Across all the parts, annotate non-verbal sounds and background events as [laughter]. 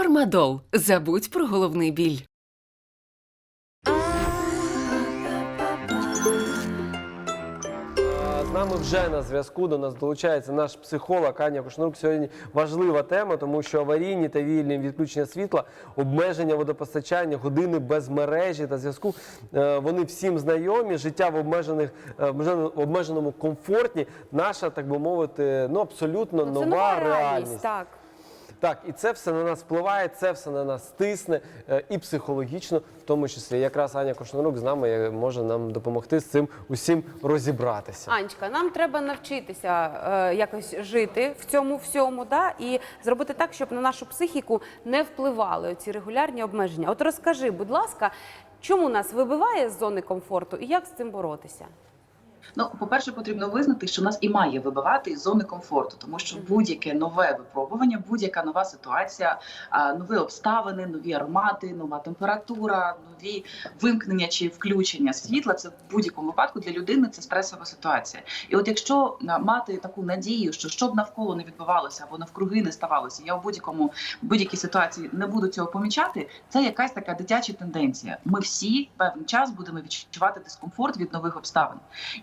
Фармадол. Забудь про головний біль. З нами вже на зв'язку до нас долучається наш психолог Аня Кошнурук. Сьогодні важлива тема, тому що аварійні та вільні відключення світла, обмеження водопостачання, години без мережі та зв'язку. е, Вони всім знайомі. Життя в обмежених е, обмежено- обмеженому комфорті. Наша, так би мовити, ну абсолютно Ну, це нова реальність. так. Так, і це все на нас впливає, це все на нас тисне е, і психологічно, в тому числі. Якраз Аня Кошнарук з нами е, може нам допомогти з цим усім розібратися. Анечка, нам треба навчитися е, якось жити в цьому всьому, да? і зробити так, щоб на нашу психіку не впливали ці регулярні обмеження. От розкажи, будь ласка, чому нас вибиває з зони комфорту і як з цим боротися? Ну, по-перше, потрібно визнати, що нас і має вибивати із зони комфорту, тому що будь-яке нове випробування, будь-яка нова ситуація, нові обставини, нові аромати, нова температура, нові вимкнення чи включення світла. Це в будь-якому випадку для людини це стресова ситуація. І от якщо мати таку надію, що що б навколо не відбувалося або навкруги не ставалося, я в будь-якому будь-якій ситуації не буду цього помічати. Це якась така дитяча тенденція. Ми всі певний час будемо відчувати дискомфорт від нових обставин.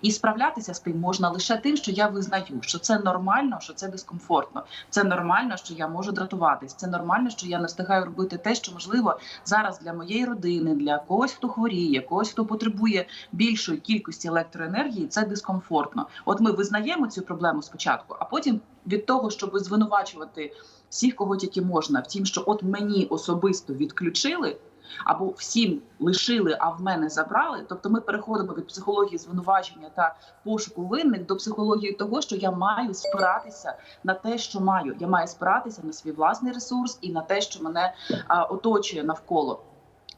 І справлятися з тим можна лише тим, що я визнаю, що це нормально, що це дискомфортно. Це нормально, що я можу дратуватись. Це нормально, що я не встигаю робити те, що можливо зараз для моєї родини, для когось, хто хворіє, когось, хто потребує більшої кількості електроенергії. Це дискомфортно. От ми визнаємо цю проблему спочатку, а потім від того, щоб звинувачувати всіх, кого тільки можна, в тім, що от мені особисто відключили або всім лишили, а в мене забрали. Тобто ми переходимо від психології звинувачення та пошуку винних до психології того, що я маю спиратися на те, що маю. Я маю спиратися на свій власний ресурс і на те, що мене а, оточує навколо.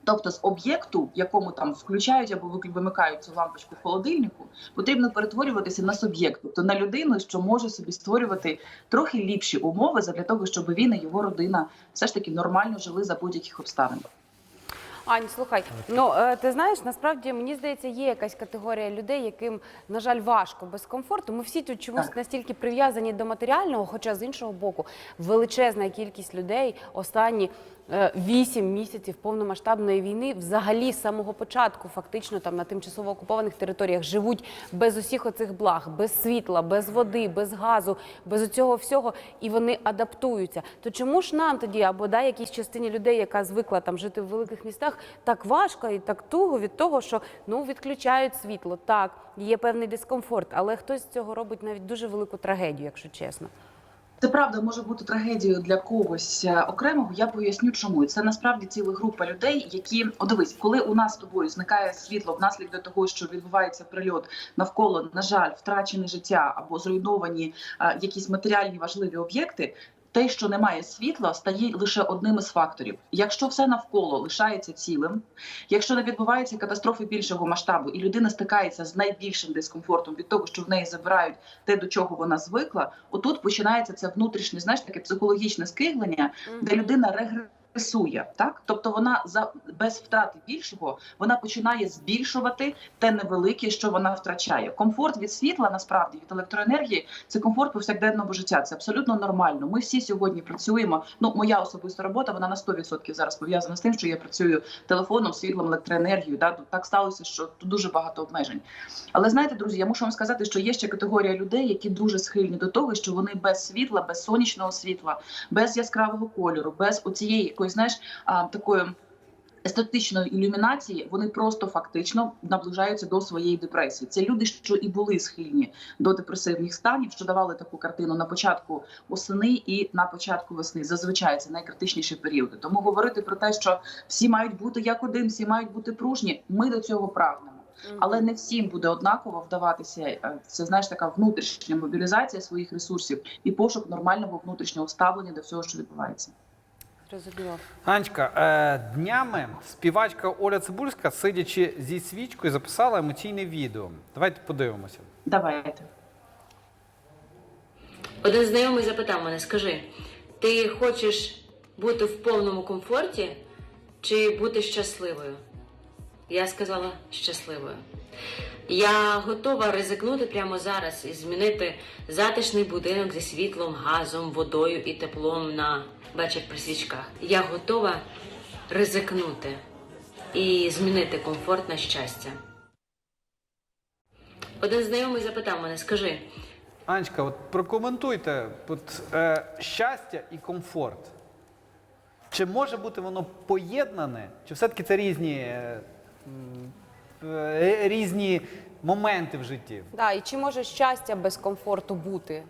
Тобто з об'єкту, якому там включають або вимикають цю лампочку в холодильнику, потрібно перетворюватися на суб'єкт, тобто на людину, що може собі створювати трохи ліпші умови для того, щоб він і його родина все ж таки нормально жили за будь-яких обставин. Ань, слухай, ну е, ти знаєш, насправді мені здається, є якась категорія людей, яким, на жаль, важко без комфорту. Ми всі тут чомусь настільки прив'язані до матеріального, хоча з іншого боку, величезна кількість людей останні вісім місяців повномасштабної війни, взагалі з самого початку, фактично там на тимчасово окупованих територіях живуть без усіх оцих благ, без світла, без води, без газу, без цього всього, і вони адаптуються. То чому ж нам тоді, або да, якійсь частині людей, яка звикла там жити в великих містах, так важко і так туго від того, що ну відключають світло, так є певний дискомфорт, але хтось з цього робить навіть дуже велику трагедію, якщо чесно. Це правда може бути трагедією для когось е, окремого. Я поясню, чому це насправді ціла група людей, які О, дивись, коли у нас з тобою зникає світло внаслідок того, що відбувається прильот навколо, на жаль, втрачене життя або зруйновані а, якісь матеріальні важливі об'єкти. Те, що немає світла, стає лише одним із факторів. Якщо все навколо лишається цілим, якщо не відбувається катастрофи більшого масштабу, і людина стикається з найбільшим дискомфортом від того, що в неї забирають те, до чого вона звикла, отут починається це внутрішнє, знаєш, таке психологічне скиглення, де людина регресує, так тобто вона за без втрати більшого вона починає збільшувати те невелике, що вона втрачає. Комфорт від світла, насправді від електроенергії, це комфорт повсякденного життя. Це абсолютно нормально. Ми всі сьогодні працюємо. Ну, моя особиста робота вона на 100% зараз пов'язана з тим, що я працюю телефоном, світлом, електроенергією. Да? Тут так сталося, що тут дуже багато обмежень. Але знаєте, друзі, я мушу вам сказати, що є ще категорія людей, які дуже схильні до того, що вони без світла, без сонячного світла, без яскравого кольору, без оцієї якоїсь, знаєш, такої. Естетичної ілюмінації вони просто фактично наближаються до своєї депресії. Це люди, що і були схильні до депресивних станів, що давали таку картину на початку осени і на початку весни. Зазвичай це найкритичніші періоди. Тому говорити про те, що всі мають бути як один, всі мають бути пружні. Ми до цього прагнемо. Але не всім буде однаково вдаватися. е, Це знаєш така внутрішня мобілізація своїх ресурсів і пошук нормального внутрішнього ставлення до всього, що відбувається. Зрозуміло. Анечка, е, днями співачка Оля Цибульська, сидячи зі свічкою, записала емоційне відео. Давайте подивимося. Давайте. Один знайомий запитав мене: скажи, ти хочеш бути в повному комфорті чи бути щасливою? Я сказала щасливою. Я готова ризикнути прямо зараз і змінити затишний будинок зі світлом, газом, водою і теплом на вечір при свічках. Я готова ризикнути і змінити комфорт на щастя. Один знайомий запитав мене: скажи, Анечка, от прокоментуйте от, е, щастя і комфорт. Чи може бути воно поєднане, чи все-таки це різні, е, е, різні моменти в житті? Да, і чи може щастя без комфорту бути?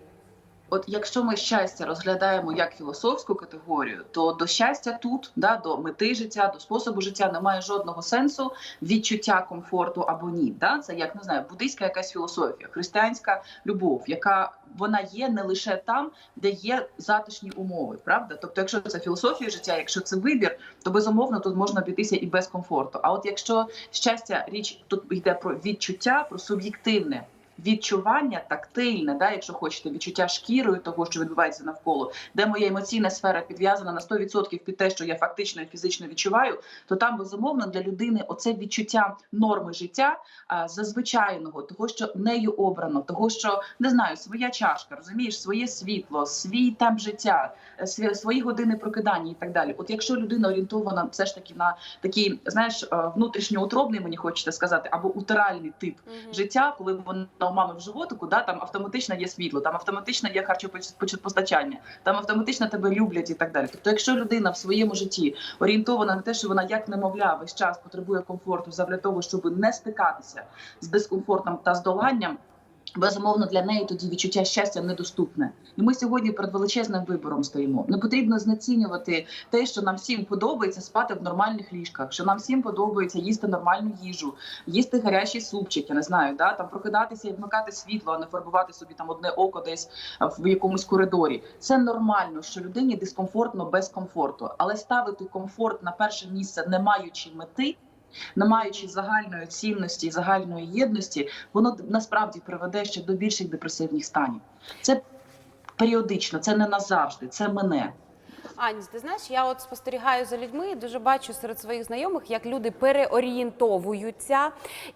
От якщо ми щастя розглядаємо як філософську категорію, то до щастя тут, да, до мети життя, до способу життя немає жодного сенсу відчуття комфорту або ні. Да? Це як не знаю, буддийська якась філософія, християнська любов, яка вона є не лише там, де є затишні умови, правда? Тобто, якщо це філософія життя, якщо це вибір, то безумовно тут можна обійтися і без комфорту. А от якщо щастя, річ тут йде про відчуття, про суб'єктивне. Відчування тактильне, да, якщо хочете, відчуття шкірою того, що відбувається навколо, де моя емоційна сфера підв'язана на 100% під те, що я фактично і фізично відчуваю, то там безумовно для людини оце відчуття норми життя а, зазвичайного, того, що нею обрано, того, що не знаю, своя чашка, розумієш, своє світло, свій темп життя, е, свої години прокидання і так далі. От якщо людина орієнтована все ж таки на такий, знаєш, е, внутрішньоутробний, мені хочеться сказати, або утеральний тип життя, коли вона у мами в животику, да, там автоматично є світло, там автоматично є харчопостачання, там автоматично тебе люблять і так далі. Тобто, якщо людина в своєму житті орієнтована на те, що вона як немовля весь час потребує комфорту для того, щоб не стикатися з дискомфортом та здоланням. Безумовно, для неї тоді відчуття щастя недоступне, і ми сьогодні перед величезним вибором стоїмо. Не потрібно знецінювати те, що нам всім подобається спати в нормальних ліжках, що нам всім подобається їсти нормальну їжу, їсти гарячий супчик, я не знаю, да там прокидатися і вмикати світло, а не фарбувати собі там одне око десь в якомусь коридорі. Це нормально, що людині дискомфортно без комфорту, але ставити комфорт на перше місце, не маючи мети. Не маючи загальної цінності, і загальної єдності, воно насправді приведе ще до більших депресивних станів. Це періодично, це не назавжди, це мене. Ань, ти знаєш, я от спостерігаю за людьми і дуже бачу серед своїх знайомих, як люди переорієнтовуються,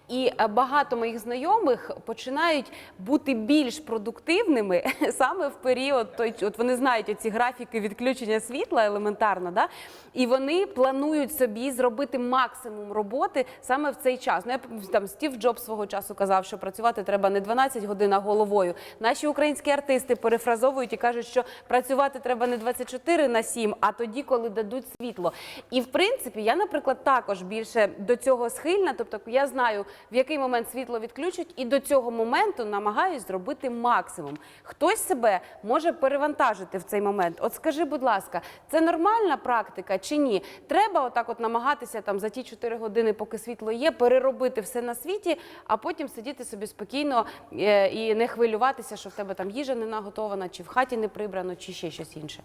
і е, багато моїх знайомих починають бути більш продуктивними [laughs] саме в період той, от вони знають оці графіки відключення світла елементарно, да? і вони планують собі зробити максимум роботи саме в цей час. Ну, я там Стів Джобс свого часу казав, що працювати треба не 12 годин, а головою. Наші українські артисти перефразовують і кажуть, що працювати треба не 24 на 7, а тоді, коли дадуть світло. І в принципі, я, наприклад, також більше до цього схильна. Тобто, я знаю, в який момент світло відключать, і до цього моменту намагаюсь зробити максимум. Хтось себе може перевантажити в цей момент. От скажи, будь ласка, це нормальна практика чи ні? Треба отак, от намагатися там за ті 4 години, поки світло є, переробити все на світі, а потім сидіти собі спокійно е, і не хвилюватися, що в тебе там їжа не наготована, чи в хаті не прибрано, чи ще щось інше.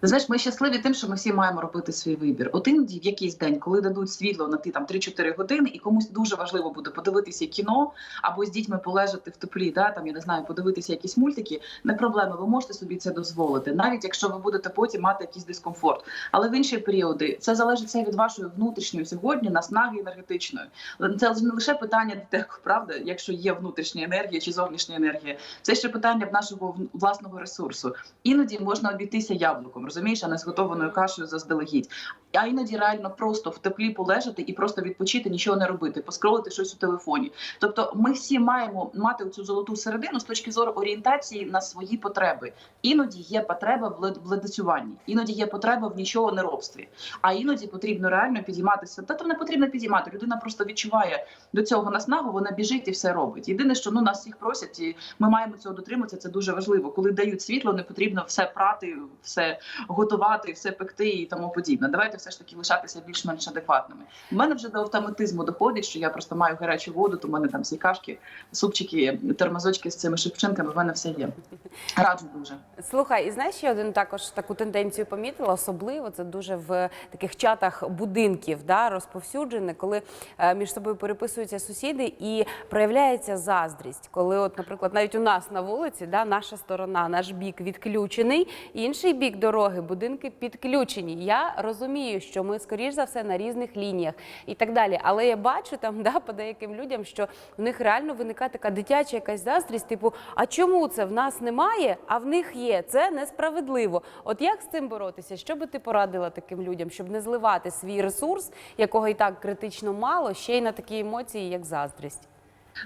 Ти знаєш, ми щасливі тим, що ми всі маємо робити свій вибір. Іноді в якийсь день, коли дадуть світло на ті там 3-4 години, і комусь дуже важливо буде подивитися кіно або з дітьми полежати в теплі, да там я не знаю, подивитися якісь мультики. Не проблема, ви можете собі це дозволити, навіть якщо ви будете потім мати якийсь дискомфорт. Але в інші періоди це залежить від вашої внутрішньої сьогодні наснаги енергетичної. Це не лише питання детеку, правда, якщо є внутрішня енергія чи зовнішня енергія, це ще питання нашого власного ресурсу. Іноді можна обійтися яблуком, розумієш, а не з готованою кашею заздалегідь. А іноді реально просто в теплі полежати і просто відпочити, нічого не робити, поскролити щось у телефоні. Тобто, ми всі маємо мати цю золоту середину з точки зору орієнтації на свої потреби. Іноді є потреба в лед- ледацюванні, іноді є потреба в нічого не робстві. А іноді потрібно реально підійматися. Та то не потрібно підіймати. Людина просто відчуває до цього наснагу, вона біжить і все робить. Єдине, що ну нас всіх просять, і ми маємо цього дотримуватися. Це дуже важливо. Коли дають світло, не потрібно все прати, все готувати, все пекти і тому подібне. Давайте все ж таки лишатися більш-менш адекватними. У мене вже до автоматизму доходить, що я просто маю гарячу воду, то в мене там всі кашки, супчики, термозочки з цими шипчинками. В мене все є. Раджу дуже. Слухай, і знаєш, я один також таку тенденцію помітила, особливо це дуже в таких чатах будинків, да, розповсюджене, коли е, між собою переписуються сусіди і проявляється заздрість. Коли, от, наприклад, навіть у нас на вулиці, да, наша сторона, наш бік відключений, інший бік дороги. Дороги, будинки підключені. Я розумію, що ми скоріш за все на різних лініях і так далі. Але я бачу там да, по деяким людям, що в них реально виникає така дитяча якась заздрість, типу, а чому це в нас немає, а в них є? Це несправедливо. От як з цим боротися? Що би ти порадила таким людям, щоб не зливати свій ресурс, якого і так критично мало, ще й на такі емоції, як заздрість?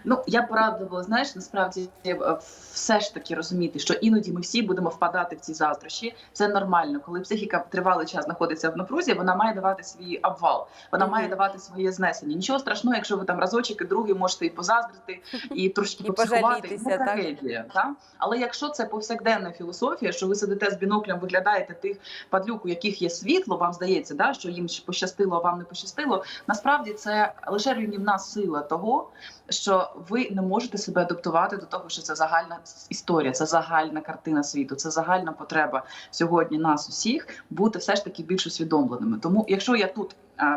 Ну я порадила, знаєш, насправді е, все ж таки розуміти, що іноді ми всі будемо впадати в ці заздрощі. Це нормально. Коли психіка тривалий час знаходиться в напрузі, вона має давати свій обвал, вона має давати своє знесення. Нічого страшного, якщо ви там разочок і другий можете і позаздрити, і [laughs] трошки попсихувати. Ну, трагедія, так? Але якщо це повсякденна філософія, що ви сидите з біноклем, виглядаєте тих падлюк, у яких є світло, вам здається, да, що їм пощастило, а вам не пощастило. Насправді це лише руйнівна сила того, що ви не можете себе адаптувати до того, що це загальна історія, це загальна картина світу, це загальна потреба сьогодні нас усіх бути все ж таки більш усвідомленими. Тому, якщо я тут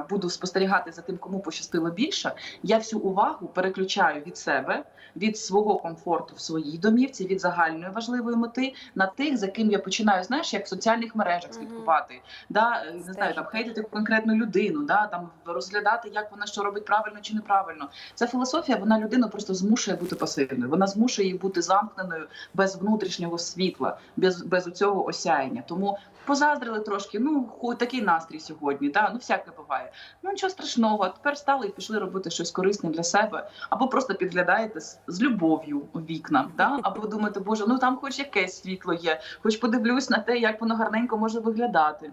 буду спостерігати за тим, кому пощастило більше, я всю увагу переключаю від себе, від свого комфорту в своїй домівці, від загальної важливої мети на тих, за ким я починаю, знаєш, як в соціальних мережах слідкувати, да е, не знаю, там хейтити конкретну людину, да там розглядати, як вона що робить правильно чи неправильно. Ця філософія вона людину просто змушує бути пасивною. Вона змушує її бути замкненою без внутрішнього світла, без, без цього осяяння. Тому позаздрили трошки. Ну такий настрій сьогодні. Да? Ну всяке буває. Ну нічого страшного. Тепер стали і пішли робити щось корисне для себе, або просто підглядаєте з, з любов'ю у вікна, да? [laughs] або думаєте, боже, ну там хоч якесь світло є, хоч подивлюсь на те, як воно гарненько може виглядати.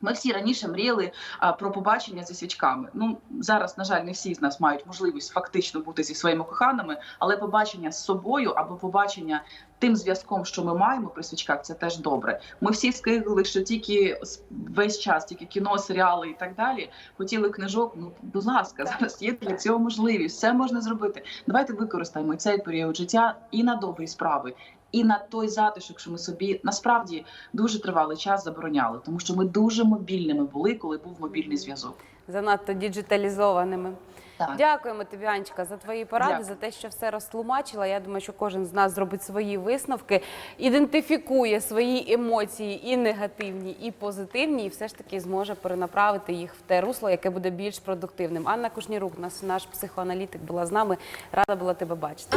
Ми всі раніше мріяли а, про побачення зі свічками. Ну зараз, на жаль, не всі з нас мають можливість фактично бути зі своїми коханими, але побачення з собою або побачення тим зв'язком, що ми маємо при свічках, це теж добре. Ми всі скигли, що тільки весь час, тільки кіно, серіали і так далі. Хотіли книжок. Ну будь ласка, зараз є для цього можливість. Все можна зробити. Давайте використаємо цей період життя і на добрі справи. І на той затишок, що ми собі насправді дуже тривалий час забороняли, тому що ми дуже мобільними були, коли був мобільний зв'язок. Занадто діджиталізованими. Так. Дякуємо тобі, Анечка, за твої поради, Дякую. за те, що все розтлумачила. Я думаю, що кожен з нас зробить свої висновки, ідентифікує свої емоції і негативні, і позитивні, і все ж таки зможе перенаправити їх в те русло, яке буде більш продуктивним. Анна Кушнірук, наш, наш психоаналітик, була з нами. Рада була тебе бачити.